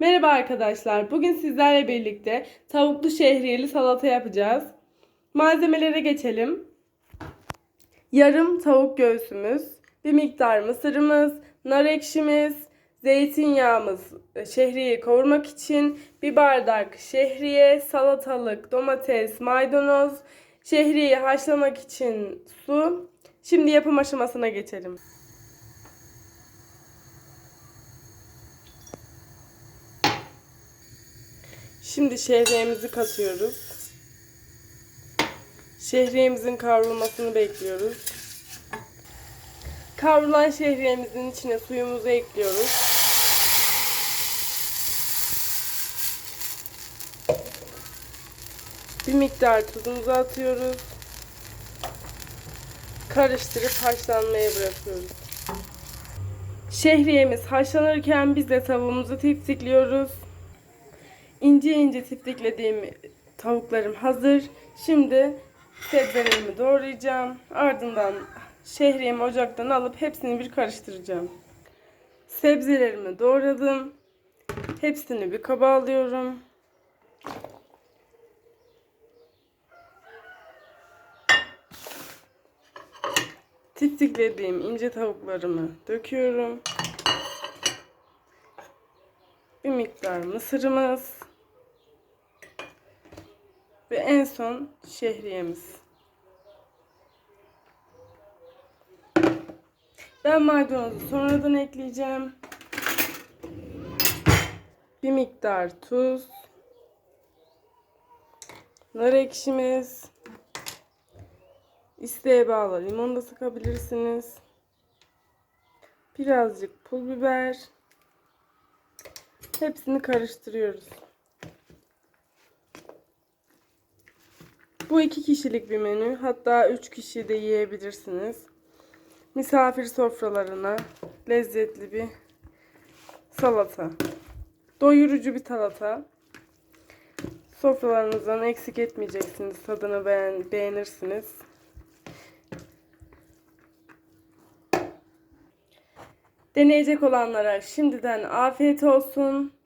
Merhaba arkadaşlar. Bugün sizlerle birlikte tavuklu şehriyeli salata yapacağız. Malzemelere geçelim. Yarım tavuk göğsümüz, bir miktar mısırımız, nar ekşimiz, zeytinyağımız e, şehriyeyi kavurmak için, bir bardak şehriye, salatalık, domates, maydanoz, şehriyeyi haşlamak için su. Şimdi yapım aşamasına geçelim. Şimdi şehriyemizi katıyoruz. Şehriyemizin kavrulmasını bekliyoruz. Kavrulan şehriyemizin içine suyumuzu ekliyoruz. Bir miktar tuzumuzu atıyoruz. Karıştırıp haşlanmaya bırakıyoruz. Şehriyemiz haşlanırken biz de tavuğumuzu tiftikliyoruz. İnce ince tiftiklediğim tavuklarım hazır. Şimdi sebzelerimi doğrayacağım. Ardından şehriyemi ocaktan alıp hepsini bir karıştıracağım. Sebzelerimi doğradım. Hepsini bir kaba alıyorum. Tiftiklediğim ince tavuklarımı döküyorum. Bir miktar mısırımız. Ve en son şehriyemiz. Ben maydanozu sonradan ekleyeceğim. Bir miktar tuz. Nar ekşimiz. İsteğe bağlı limon da sıkabilirsiniz. Birazcık pul biber. Hepsini karıştırıyoruz. Bu iki kişilik bir menü. Hatta üç kişi de yiyebilirsiniz. Misafir sofralarına lezzetli bir salata. Doyurucu bir salata. Sofralarınızdan eksik etmeyeceksiniz. Tadını beğen beğenirsiniz. Deneyecek olanlara şimdiden afiyet olsun.